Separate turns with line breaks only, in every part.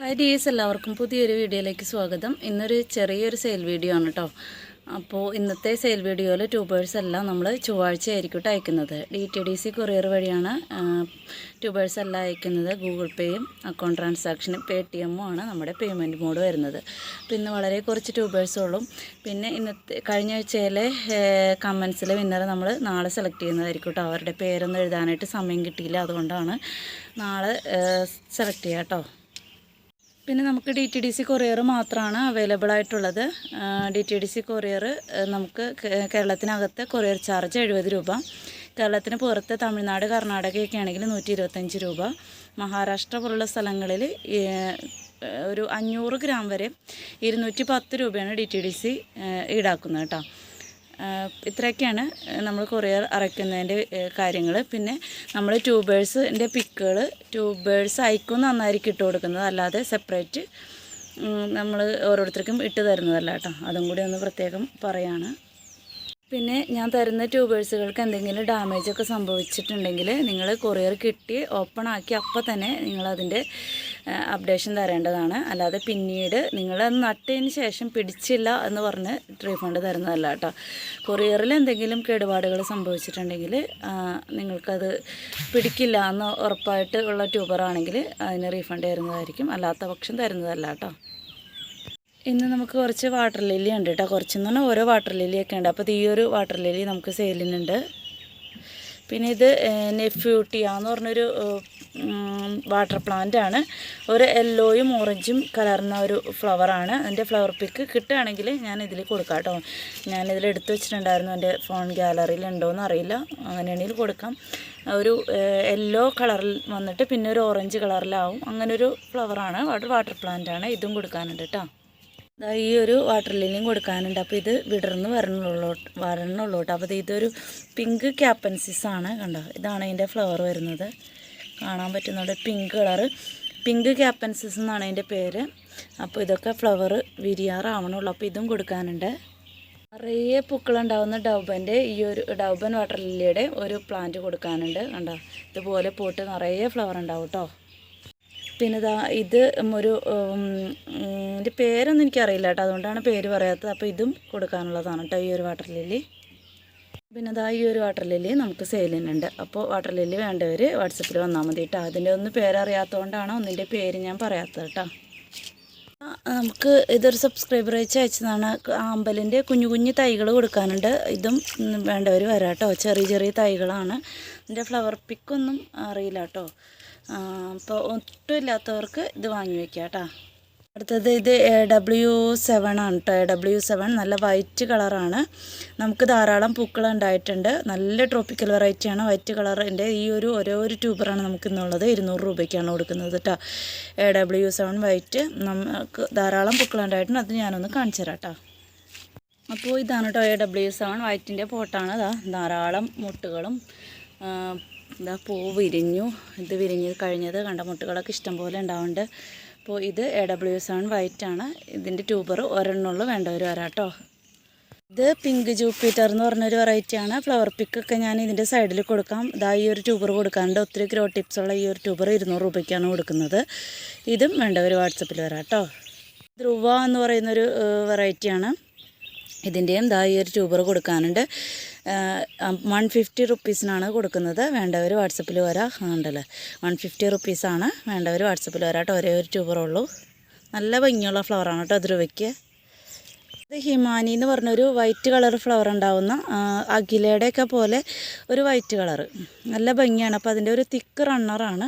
Hi dears എല്ലാവർക്കും പുതിയൊരു വീഡിയോയിലേക്ക് സ്വാഗതം. ഇന്നൊരു ചെറിയൊരു സെയിൽ വീഡിയോ ആണ് കേട്ടോ അപ്പോൾ ഇന്നത്തെ സെയിൽ വീഡിയോയിൽ ട്യൂബേഴ്സ് എല്ലാം നമ്മൾ ചൊവ്വാഴ്ച ആയിരിക്കും അയക്കുന്നത്. D T D C courier വഴിയാണ് ട്യൂബേഴ്സ് എല്ലാം അയക്കുന്നത്. ഗൂഗിൾ പേയും അക്കൗണ്ട് ട്രാൻസാക്ഷനും പേ ടി എമ്മും ആണ് നമ്മുടെ പേയ്മെന്റ് മോഡ് വരുന്നത്. അപ്പോൾ ഇന്ന് വളരെ കുറച്ച് ട്യൂബേഴ്സുകളും പിന്നെ ഇന്നത്തെ കഴിഞ്ഞ ആഴ്ചയിലെ കമൻസിലെ വിന്നറെ നമ്മൾ നാളെ സെലക്ട് ചെയ്യുന്നതായിരിക്കും കേട്ടോ അവരുടെ പേരൊന്നും എഴുതാനായിട്ട് സമയം കിട്ടിയില്ല അതുകൊണ്ടാണ് നാളെ സെലക്ട് ചെയ്യാം കേട്ടോ പിന്നെ നമുക്ക് D T D C courier മാത്രമാണ് അവൈലബിൾ ആയിട്ടുള്ളത്. D T D C courier നമുക്ക് കേരളത്തിനകത്ത് കൊറിയർ ചാർജ് എഴുപത് രൂപ. കേരളത്തിന് പുറത്ത് തമിഴ്നാട് കർണാടകയൊക്കെ ആണെങ്കിൽ നൂറ്റി ഇരുപത്തഞ്ച് രൂപ മഹാരാഷ്ട്ര പോലുള്ള സ്ഥലങ്ങളിൽ ഒരു അഞ്ഞൂറ് ഗ്രാം വരെ ഇരുന്നൂറ്റി പത്ത് രൂപയാണ് ഡി ടി ഡി സി ഈടാക്കുന്നത് കേട്ടോ. ഇത്രയൊക്കെയാണ് നമ്മൾ കൊറിയർ അറയ്ക്കുന്നതിന്റെ കാര്യങ്ങൾ പിന്നെ നമ്മൾ ട്യൂബേഴ്സിന്റെ പിക്കുകൾ ട്യൂബേഴ്സ് അയക്കും നന്നായിരിക്കും ഇട്ട് കൊടുക്കുന്നത്. അല്ലാതെ സെപ്പറേറ്റ് നമ്മൾ ഓരോരുത്തർക്കും ഇട്ട് തരുന്നതല്ല കേട്ടോ. അതും കൂടി ഒന്ന് പ്രത്യേകം പറയാണ്. പിന്നെ ഞാൻ തരുന്ന ട്യൂബേഴ്സുകൾക്ക് എന്തെങ്കിലും ഡാമേജ് ഒക്കെ സംഭവിച്ചിട്ടുണ്ടെങ്കിൽ നിങ്ങൾ കൊറിയർ കിട്ടി ഓപ്പൺ ആക്കി അപ്പം തന്നെ നിങ്ങളതിന്റെ അപ്ഡേഷൻ തരേണ്ടതാണ്. അല്ലാതെ പിന്നീട് നിങ്ങൾ നട്ടതിന് ശേഷം പിടിച്ചില്ല എന്ന് പറഞ്ഞ് റീഫണ്ട് തരുന്നതല്ല കേട്ടോ. കൊറിയറിൽ എന്തെങ്കിലും കേടുപാടുകൾ സംഭവിച്ചിട്ടുണ്ടെങ്കിൽ നിങ്ങൾക്കത് പിടിക്കില്ല എന്ന് ഉറപ്പായിട്ട് ഉള്ള ട്യൂബറാണെങ്കിൽ അതിന് റീഫണ്ട് തരുന്നതായിരിക്കും. അല്ലാത്ത പക്ഷം തരുന്നതല്ല കേട്ടോ. ഇന്ന് നമുക്ക് കുറച്ച് വാട്ടർ ലില്ലി ഉണ്ട് കേട്ടോ. കുറച്ചെന്ന് പറഞ്ഞാൽ ഓരോ വാട്ടർ ലില്ലിയൊക്കെ ഉണ്ട്. അപ്പോൾ ഈ ഒരു വാട്ടർ ലില്ലി നമുക്ക് സെയിലിനുണ്ട് പിന്നെ ഇത് നെഫ്യൂട്ടിയ എന്ന് പറഞ്ഞൊരു വാട്ടർ പ്ലാന്റ് ആണ്. ഒരു യെല്ലോയും ഓറഞ്ചും കലർന്ന ഒരു ഫ്ലവറാണ് അതിന്റെ ഫ്ലവർ പിക്ക് കിട്ടുകയാണെങ്കിൽ ഞാൻ ഇതിൽ കൊടുക്കാം കേട്ടോ. ഞാനിതിൽ എടുത്തു വെച്ചിട്ടുണ്ടായിരുന്നു. എന്റെ ഫോൺ ഗാലറിയിൽ ഉണ്ടോയെന്ന് അറിയില്ല. അങ്ങനെയാണെങ്കിൽ കൊടുക്കാം. ഒരു യെല്ലോ കളറിൽ വന്നിട്ട് പിന്നെ ഒരു ഓറഞ്ച് കളറിലാവും അങ്ങനെ ഒരു ഫ്ലവറാണ് വാട്ടർ വാട്ടർ പ്ലാന്റ് ആണ്. ഇതും കൊടുക്കാനുണ്ട് കേട്ടോ. ഈ ഒരു വാട്ടർ ലില്ലിയും കൊടുക്കാനുണ്ട്. അപ്പോൾ ഇത് വിടർന്ന് വരണുള്ളൂ വരണുള്ളൂ കേട്ടോ. അപ്പോൾ ഇത് ഇതൊരു പിങ്ക് ക്യാപ്പൻസിസ് ആണ് കണ്ടോ. ഇതാണ് അതിന്റെ ഫ്ലവർ വരുന്നത്. കാണാൻ പറ്റുന്നുണ്ട്. പിങ്ക് കളറ് പിങ്ക് ക്യാപ്പൻസസ് എന്നാണ് അതിന്റെ പേര്. അപ്പോൾ ഇതൊക്കെ ഫ്ലവർ വിരിയാറാവണുള്ളൂ. അപ്പോൾ ഇതും കൊടുക്കാനുണ്ട്. നിറയെ പൂക്കളുണ്ടാവുന്ന ഡൗബന്റെ ഈ ഒരു ഡൗബൻ വാട്ടർ ലില്ലിയുടെ ഒരു പ്ലാന്റ് കൊടുക്കാനുണ്ട്. കണ്ടോ? ഇതുപോലെ പോട്ട് നിറയെ ഫ്ലവർ ഉണ്ടാവും കേട്ടോ പിന്നെ ഇതാ ഇത് ഒരു എന്റെ പേരൊന്നും എനിക്കറിയില്ല കേട്ടോ അതുകൊണ്ടാണ് പേര് പറയാത്തത്. അപ്പോൾ ഇതും കൊടുക്കാനുള്ളതാണ് കേട്ടോ ഈ ഒരു വാട്ടർ ലില്ലി. പിന്നെ അതാ ഈ ഒരു വാട്ടർ ലില്ലി നമുക്ക് സെയിലിനുണ്ട് അപ്പോൾ വാട്ടർ ലില്ലി വേണ്ടവർ വാട്സപ്പിൽ വന്നാൽ മതി കേട്ടോ അതിന്റെ ഒന്നും പേരറിയാത്തതുകൊണ്ടാണ് ഒന്നിന്റെ പേര് ഞാൻ പറയാത്തത് കേട്ടോ നമുക്ക് ഇതൊരു സബ്സ്ക്രൈബർ അയച്ച് അയച്ചതാണ്. ആമ്പലിന്റെ കുഞ്ഞു കുഞ്ഞു തൈകൾ കൊടുക്കാനുണ്ട്. ഇതും വേണ്ടവർ വരാം കേട്ടോ ചെറിയ ചെറിയ തൈകളാണ്. ഇതിന്റെ ഫ്ലവർ പിക്കൊന്നും അറിയില്ല കേട്ടോ അപ്പോൾ ഒട്ടും ഇത് വാങ്ങി വയ്ക്കാം കേട്ടോ അടുത്തത് ഇത് എ ഡബ്ല്യു സെവൻ ആണ് കേട്ടോ എ ഡബ്ല്യു സെവൻ നല്ല വൈറ്റ് കളറാണ് നമുക്ക് ധാരാളം പൂക്കൾ ഉണ്ടായിട്ടുണ്ട്. നല്ല ട്രോപ്പിക്കൽ വെറൈറ്റിയാണ് വൈറ്റ് കളറിന്റെ ഈ ഒരു ഓരോ ഒരു ട്യൂബറാണ് നമുക്ക് ഇന്നുള്ളത് ഇരുന്നൂറ് രൂപയ്ക്കാണ് കൊടുക്കുന്നത് കേട്ടോ എ ഡബ്ല്യു സെവൻ വൈറ്റ് നമുക്ക് ധാരാളം പൂക്കൾ ഉണ്ടായിട്ടുണ്ട്. അത് ഞാനൊന്ന് കാണിച്ചു തരാം കേട്ടോ അപ്പോൾ ഇതാണ് കേട്ടോ എ ഡബ്ല്യു സെവൻ വൈറ്റിന്റെ പോട്ടാണ് ഇതാ ധാരാളം മുട്ടുകളും ഇതാ പൂ വിരിഞ്ഞു. ഇത് വിരിഞ്ഞ് കഴിഞ്ഞത് കണ്ട മുട്ടുകളൊക്കെ ഇഷ്ടംപോലെ ഉണ്ടാവുന്നുണ്ട്. അപ്പോൾ ഇത് എ ഡബ്ല്യു സെവൻ വൈറ്റ് ആണ്. ഇതിന്റെ ട്യൂബർ ഒരെണ്ണുള്ളൂ വേണ്ടവർ വരാം കേട്ടോ. ഇത് പിങ്ക് ജൂപ്പിറ്റർ എന്ന് പറഞ്ഞൊരു വെറൈറ്റിയാണ് ഫ്ലവർ പിക്കൊക്കെ ഞാൻ ഇതിന്റെ സൈഡിൽ കൊടുക്കാം. ഇതാ ഈ ഒരു ട്യൂബർ കൊടുക്കാനുണ്ട്. ഒത്തിരി ഗ്രോ ടിപ്സ് ഉള്ള ഈ ഒരു ട്യൂബർ ഇരുന്നൂറ് രൂപയ്ക്കാണ് കൊടുക്കുന്നത്. ഇതും വേണ്ടവർ വാട്സപ്പിൽ വരാം കേട്ടോ. ധ്രുവ എന്ന് പറയുന്നൊരു വെറൈറ്റിയാണ് ഇതിന്റെയും ദാ ഈ ഒരു ട്യൂബർ കൊടുക്കാനുണ്ട്. വൺ ഫിഫ്റ്റി റുപ്പീസിനാണ് കൊടുക്കുന്നത്. വേണ്ടവർ വാട്സപ്പിൽ വരാം. ഉണ്ടല്ലേ? വൺ ഫിഫ്റ്റി റുപ്പീസാണ് വേണ്ടവർ വാട്സപ്പിൽ വരാട്ടോ ഒരേ ഒരു ട്യൂബറുള്ളൂ നല്ല ഭംഗിയുള്ള ഫ്ലവറാണ് കേട്ടോ ധ്രുവയ്ക്ക്. ഇത് ഹിമാനി എന്ന് പറഞ്ഞൊരു വൈറ്റ് കളർ ഫ്ലവർ ഉണ്ടാവുന്ന അഖിലയുടെയൊക്കെ പോലെ ഒരു വൈറ്റ് കളർ നല്ല ഭംഗിയാണ്. അപ്പോൾ അതിന്റെ ഒരു തിക്ക് റണ്ണറാണ്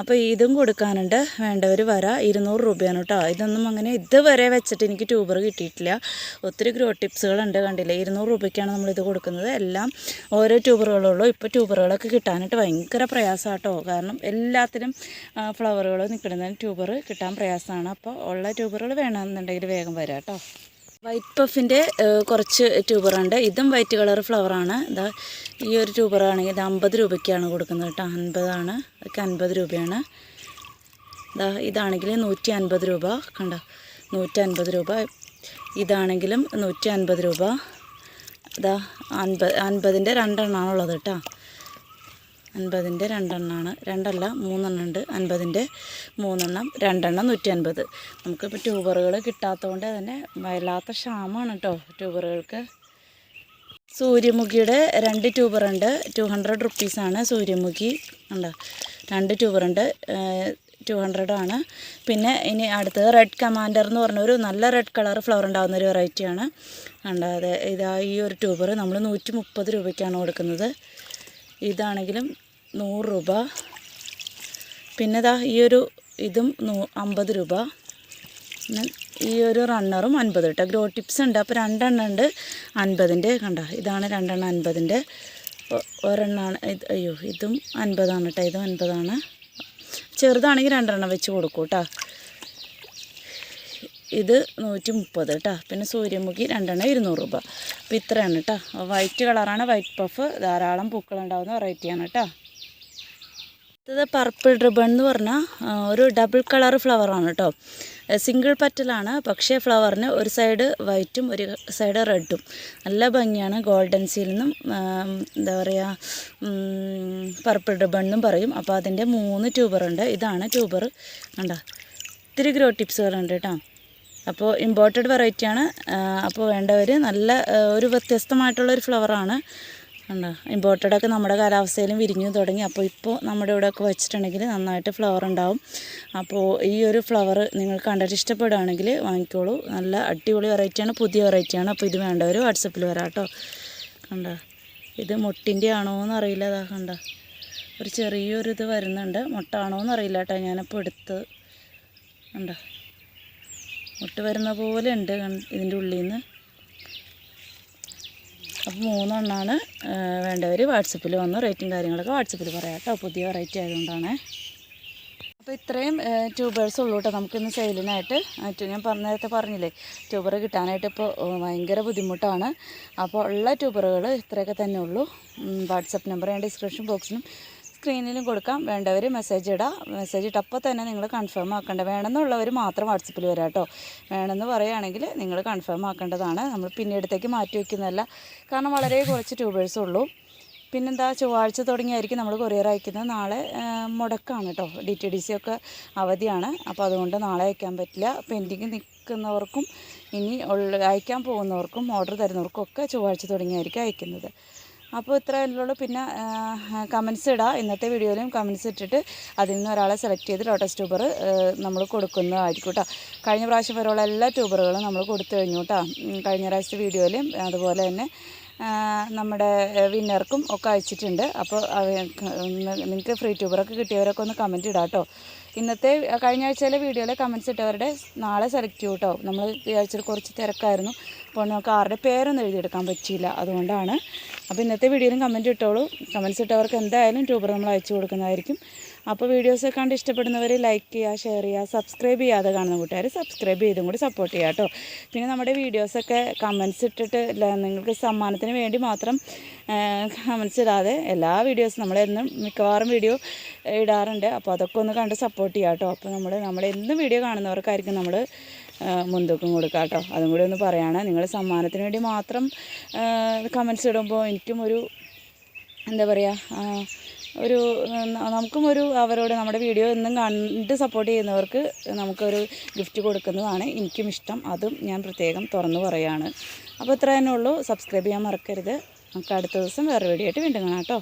അപ്പോൾ ഇതും കൊടുക്കാനുണ്ട്. വേണ്ടവർ വരാം. ഇരുന്നൂറ് രൂപയാണ് കേട്ടോ. ഇതൊന്നും അങ്ങനെ ഇതുവരെ വെച്ചിട്ട് എനിക്ക് ട്യൂബർ കിട്ടിയിട്ടില്ല. ഒത്തിരി ഗ്രോ ടിപ്സുകളുണ്ട് കണ്ടില്ലേ? ഇരുന്നൂറ് രൂപയ്ക്കാണ് നമ്മളിത് കൊടുക്കുന്നത്. എല്ലാം ഓരോ ട്യൂബറുകളുള്ളൂ ഇപ്പോൾ ട്യൂബറുകളൊക്കെ കിട്ടാനായിട്ട് ഭയങ്കര പ്രയാസമാട്ടോ കാരണം എല്ലാത്തിനും ഫ്ലവറുകൾ നിൽക്കുന്നതിന് ട്യൂബർ കിട്ടാൻ പ്രയാസമാണ്. അപ്പോൾ ഉള്ള ട്യൂബറുകൾ വേണമെന്നുണ്ടെങ്കിൽ വേഗം വരാം കേട്ടോ. വൈറ്റ് പഫിന്റെ കുറച്ച് ട്യൂബറുണ്ട് ഇതും വൈറ്റ് കളർ ഫ്ലവറാണ് ഇതാ ഈ ഒരു ട്യൂബറാണെങ്കിൽ ഇത് അമ്പത് രൂപയ്ക്കാണ് കൊടുക്കുന്നത് കേട്ടോ. അൻപതാണ്. അതൊക്കെ അൻപത് രൂപയാണ്. ഇതാ ഇതാണെങ്കിൽ നൂറ്റി അൻപത് രൂപ. കണ്ടോ? നൂറ്റി അൻപത് രൂപ. ഇതാണെങ്കിലും നൂറ്റി അൻപത് രൂപ. ഇതാ അൻപത് അൻപതിന്റെ രണ്ടെണ്ണമാണുള്ളത് കേട്ടോ. അൻപതിന്റെ രണ്ടെണ്ണമാണ് രണ്ടല്ല മൂന്നെണ്ണം ഉണ്ട് അൻപതിന്റെ മൂന്നെണ്ണം രണ്ടെണ്ണം നൂറ്റി അൻപത് നമുക്കിപ്പോൾ ട്യൂബറുകൾ കിട്ടാത്തതുകൊണ്ട് തന്നെ വല്ലാത്ത ക്ഷാമമാണ് കേട്ടോ ട്യൂബറുകൾക്ക്. സൂര്യമുഖിയുടെ രണ്ട് ട്യൂബറുണ്ട്. ടു ഹൺഡ്രഡ് റുപ്പീസാണ് സൂര്യമുഖി. ഉണ്ടോ രണ്ട് ട്യൂബറുണ്ട്. ടു ഹൺഡ്രഡ് ആണ്. പിന്നെ ഇനി അടുത്തത് റെഡ് കമാൻഡർ എന്ന് പറഞ്ഞൊരു നല്ല റെഡ് കളർ ഫ്ലവർ ഉണ്ടാകുന്ന ഒരു വെറൈറ്റിയാണ്. ഉണ്ട് അതെ ഇതാ ഈ ഒരു ട്യൂബർ നമ്മൾ നൂറ്റി മുപ്പത് രൂപയ്ക്കാണ് കൊടുക്കുന്നത്. ഇതാണെങ്കിലും നൂറ് രൂപ. പിന്നെ ദാ ഈ ഒരു ഇതും നൂ അമ്പത് രൂപ. ഈ ഒരു റണ്ണറും അൻപത് കേട്ടോ ഗ്രോ ടിപ്സ് ഉണ്ട്. അപ്പോൾ രണ്ടെണ്ണം ഉണ്ട്. അൻപതിന്റെ കണ്ട? ഇതാണ് രണ്ടെണ്ണം അൻപതിന്റെ. ഒരെണ്ണമാണ് ഇത് അയ്യോ ഇതും അൻപതാണ് കേട്ടോ ഇതും അൻപതാണ്. ചെറുതാണെങ്കിൽ രണ്ടെണ്ണം വെച്ച് കൊടുക്കൂ കേട്ടോ ഇത് നൂറ്റി മുപ്പത് കേട്ടോ പിന്നെ സൂര്യമുഖി രണ്ടെണ്ണം ഇരുന്നൂറ് രൂപ. അപ്പോൾ ഇത്രയാണ് കേട്ടോ വൈറ്റ് കളറാണ് വൈറ്റ് പഫ് ധാരാളം പൂക്കളുണ്ടാവുന്ന വെറൈറ്റിയാണ് കേട്ടോ അടുത്തത് പർപ്പിൾ റിബൺ എന്ന് പറഞ്ഞാൽ ഒരു ഡബിൾ കളർ ഫ്ലവറാണ് കേട്ടോ സിംഗിൾ പറ്റലാണ് പക്ഷേ ഫ്ലവറിന് ഒരു സൈഡ് വൈറ്റും ഒരു സൈഡ് റെഡും നല്ല ഭംഗിയാണ് ഗോൾഡൻ സീൽ എന്നും എന്താ പറയുക പർപ്പിൾ റിബൺ എന്നും പറയും. അപ്പോൾ അതിന്റെ മൂന്ന് ട്യൂബറുണ്ട് ഇതാണ് ട്യൂബർ കണ്ട? ഒത്തിരി ഗ്രോ ടിപ്സുകളുണ്ട് കേട്ടോ അപ്പോൾ ഇമ്പോർട്ടഡ് വെറൈറ്റിയാണ്. അപ്പോൾ വേണ്ടവർ നല്ല ഒരു വ്യത്യസ്തമായിട്ടുള്ള ഒരു ഫ്ലവറാണ്. കണ്ടോ? ഇമ്പോർട്ടഡൊക്കെ നമ്മുടെ കാലാവസ്ഥയിലും വിരിഞ്ഞു തുടങ്ങി. അപ്പോൾ ഇപ്പോൾ നമ്മുടെ ഇവിടെയൊക്കെ വെച്ചിട്ടുണ്ടെങ്കിൽ നന്നായിട്ട് ഫ്ലവർ ഉണ്ടാവും. അപ്പോൾ ഈ ഒരു ഫ്ലവർ നിങ്ങൾ കണ്ടിട്ട് ഇഷ്ടപ്പെടുകയാണെങ്കിൽ വാങ്ങിക്കോളൂ. നല്ല അടിപൊളി വെറൈറ്റിയാണ് പുതിയ വെറൈറ്റിയാണ്. അപ്പോൾ ഇത് വേണ്ടവർ വാട്സപ്പിൽ വരാം കേട്ടോ. കണ്ടോ? ഇത് മുട്ടിന്റെ ആണോ എന്ന് അറിയില്ല അതാ കണ്ട? ഒരു ചെറിയൊരു ഇത് വരുന്നുണ്ട്. മുട്ടാണോ എന്നറിയില്ല കേട്ടോ. ഞാനിപ്പോൾ എടുത്ത് കണ്ടോ? മുട്ട് വരുന്ന പോലെ ഉണ്ട് ഇതിന്റെ ഉള്ളിൽ നിന്ന് അപ്പോൾ മൂന്നെണ്ണമാണ് വേണ്ടവർ വാട്സപ്പിൽ വന്ന് റേറ്റും കാര്യങ്ങളൊക്കെ വാട്സപ്പിൽ പറയാം കേട്ടോ. പുതിയ വെറൈറ്റി ആയതുകൊണ്ടാണ്. അപ്പോൾ ഇത്രയും ട്യൂബേഴ്സ് ഉള്ളൂ കേട്ടോ. നമുക്കിന്ന് സെയിലിനായിട്ട് ഞാൻ പറഞ്ഞ നേരത്തെ പറഞ്ഞില്ലേ ട്യൂബർ കിട്ടാനായിട്ട് ഇപ്പോൾ ഭയങ്കര ബുദ്ധിമുട്ടാണ്. അപ്പോൾ ഉള്ള ട്യൂബറുകൾ ഇത്രയൊക്കെ തന്നെ ഉള്ളൂ. വാട്സപ്പ് നമ്പർ ഞാൻ ഡിസ്ക്രിപ്ഷൻ ബോക്സിലും സ്ക്രീനിലും കൊടുക്കാം. വേണ്ടവർ മെസ്സേജ് ഇടാം. മെസ്സേജ് ഇട്ടപ്പോൾ തന്നെ നിങ്ങൾ കൺഫേം ആക്കേണ്ട. വേണമെന്നുള്ളവർ മാത്രം വാട്സപ്പിൽ വരാം കേട്ടോ വേണമെന്ന് പറയുകയാണെങ്കിൽ നിങ്ങൾ കൺഫേം ആക്കേണ്ടതാണ്. നമ്മൾ പിന്നീടത്തേക്ക് മാറ്റി വയ്ക്കുന്നതല്ല കാരണം വളരെ കുറച്ച് ട്യൂബേഴ്സ് ഉള്ളൂ. പിന്നെന്താ ചൊവ്വാഴ്ച തുടങ്ങിയായിരിക്കും നമ്മൾ കൊറിയർ അയക്കുന്നത്. നാളെ മുടക്കാണ് കേട്ടോ ഡി ടി ഡി സി ഒക്കെ അവധിയാണ്. അപ്പോൾ അതുകൊണ്ട് നാളെ അയക്കാൻ പറ്റില്ല. പെൻഡിങ് നിൽക്കുന്നവർക്കും ഇനി അയക്കാൻ പോകുന്നവർക്കും ഓർഡർ തരുന്നവർക്കും ഒക്കെ ചൊവ്വാഴ്ച തുടങ്ങിയായിരിക്കും അയക്കുന്നത്. അപ്പോൾ ഇത്രയല്ലുള്ളൂ പിന്നെ കമൻസ് ഇടാം. ഇന്നത്തെ വീഡിയോയിലും കമൻസ് ഇട്ടിട്ട് അതിൽ നിന്ന് ഒരാളെ സെലക്ട് ചെയ്ത് ലോട്ടസ് ട്യൂബർ നമ്മൾ കൊടുക്കുന്നതായിരിക്കും കേട്ടോ കഴിഞ്ഞ പ്രാവശ്യം വരെയുള്ള എല്ലാ ട്യൂബറുകളും നമ്മൾ കൊടുത്തു കഴിഞ്ഞു കേട്ടോ കഴിഞ്ഞ പ്രാവശ്യത്തെ വീഡിയോയിലും അതുപോലെ തന്നെ നമ്മുടെ വിന്നർക്കും ഒക്കെ അയച്ചിട്ടുണ്ട്. അപ്പോൾ നിങ്ങൾക്ക് ഫ്രീ ട്യൂബറൊക്കെ കിട്ടിയവരൊക്കെ ഒന്ന് കമന്റ് ഇടാം കേട്ടോ ഇന്നത്തെ കഴിഞ്ഞ ആഴ്ചയിലെ വീഡിയോയിലെ കമൻസ് ഇട്ടവരുടെ നാളെ സെലക്ട് ചെയ്യും കേട്ടോ നമ്മൾ ഈ ആഴ്ചയിൽ കുറച്ച് തിരക്കായിരുന്നു. അപ്പോൾ നമുക്ക് ആരുടെ പേരൊന്നും എഴുതിയെടുക്കാൻ പറ്റിയില്ല. അതുകൊണ്ടാണ് അപ്പോൾ ഇന്നത്തെ വീഡിയോയിലും കമന്റ് ഇട്ടോളൂ. കമന്റ്സ് ഇട്ടവർക്ക് എന്തായാലും ട്യൂബർ നമ്മൾ അയച്ചു കൊടുക്കുന്നതായിരിക്കും. അപ്പോൾ വീഡിയോസ് കണ്ട് ഇഷ്ടപ്പെടുന്നവർ ലൈക്ക് ചെയ്യുക ഷെയർ ചെയ്യുക സബ്സ്ക്രൈബ് ചെയ്യാതെ കാണുന്ന കൂട്ടുകാർ സബ്സ്ക്രൈബ് ചെയ്തും കൂടി സപ്പോർട്ട് ചെയ്യുക കേട്ടോ. പിന്നെ നമ്മുടെ വീഡിയോസൊക്കെ കമൻസ് ഇട്ടിട്ട് നിങ്ങൾക്ക് സമ്മാനത്തിന് വേണ്ടി മാത്രം കമൻസ് ഇടാതെ എല്ലാ വീഡിയോസും നമ്മളെന്നും മിക്കവാറും വീഡിയോ ഇടാറുണ്ട്. അപ്പോൾ അതൊക്കെ ഒന്ന് കണ്ട് സപ്പോർട്ട് ചെയ്യുക കേട്ടോ. അപ്പോൾ നമ്മൾ നമ്മളെന്നും വീഡിയോ കാണുന്നവർക്കായിരിക്കും നമ്മൾ മുൻതൂക്കം കൊടുക്കുക കേട്ടോ അതും കൂടി ഒന്ന് പറയുകയാണ് നിങ്ങൾ സമ്മാനത്തിന് വേണ്ടി മാത്രം കമൻസ് ഇടുമ്പോൾ എനിക്കും ഒരു എന്താ പറയുക ഒരു നമുക്കും ഒരു അവരോട് നമ്മുടെ വീഡിയോ എന്നും കണ്ട് സപ്പോർട്ട് ചെയ്യുന്നവർക്ക് നമുക്കൊരു ഗിഫ്റ്റ് കൊടുക്കുന്നതാണ് എനിക്കും ഇഷ്ടം. അതും ഞാൻ പ്രത്യേകം തുറന്നു പറയുകയാണ് അപ്പോൾ ഇത്ര തന്നെ ഉള്ളൂ. സബ്സ്ക്രൈബ് ചെയ്യാൻ മറക്കരുത്. നമുക്ക് അടുത്ത ദിവസം വേറെ വീഡിയോ ആയിട്ട് വീണ്ടും കാണാം കേട്ടോ